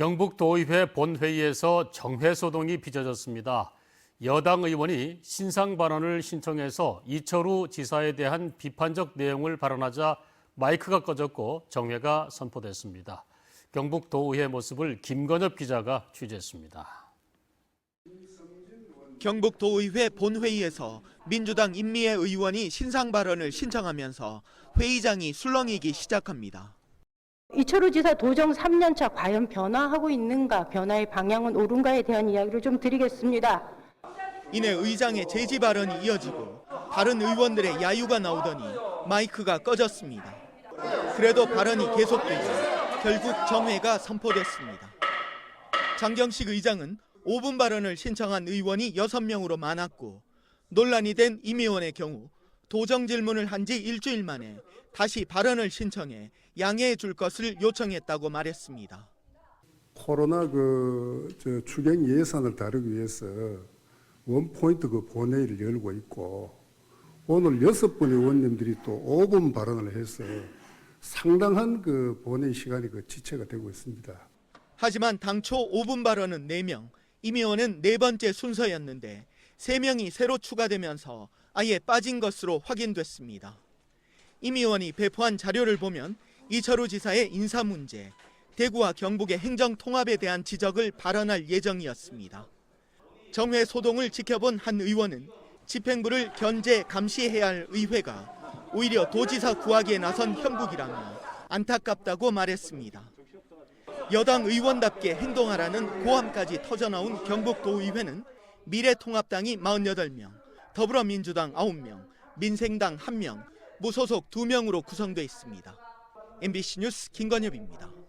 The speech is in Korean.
경북도의회 본회의에서 정회 소동이 빚어졌습니다. 여당 의원이 신상 발언을 신청해서 이철우 지사에 대한 비판적 내용을 발언하자 마이크가 꺼졌고 정회가 선포됐습니다. 경북도의회 모습을 김건엽 기자가 취재했습니다. 경북도의회 본회의에서 민주당 임미애 의원이 신상 발언을 신청하면서 회의장이 술렁이기 시작합니다. 이철우 지사 도정 3년차 과연 변화하고 있는가, 변화의 방향은 옳은가에 대한 이야기를 좀 드리겠습니다. 이내 의장의 제지 발언이 이어지고 다른 의원들의 야유가 나오더니 마이크가 꺼졌습니다. 그래도 발언이 계속되고 결국 정회가 선포됐습니다. 장경식 의장은 5분 발언을 신청한 의원이 6명으로 많았고 논란이 된 임 의원의 경우 도정 질문을 한 지 일주일 만에 다시 발언을 신청해 양해해 줄 것을 요청했다고 말했습니다. 코로나 그저 추경 예산을 다루기 위해서 원 포인트 그 본회의를 열고 있고 오늘 여섯 분의 의원님들이 또 5분 발언을 해서 상당한 그 본회의 시간이 그 지체가 되고 있습니다. 하지만 당초 5분 발언은 4명, 임 의원은 네 번째 순서였는데 3명이 새로 추가되면서 아예 빠진 것으로 확인됐습니다. 임 의원이 배포한 자료를 보면 이철우 지사의 인사 문제, 대구와 경북의 행정 통합에 대한 지적을 발언할 예정이었습니다. 정회 소동을 지켜본 한 의원은 집행부를 견제 감시해야 할 의회가 오히려 도지사 구하기에 나선 형국이라며 안타깝다고 말했습니다. 여당 의원답게 행동하라는 고함까지 터져나온 경북도의회는 미래통합당이 48명, 더불어민주당 9명, 민생당 1명, 무소속 2명으로 구성돼 있습니다. MBC 뉴스 김건엽입니다.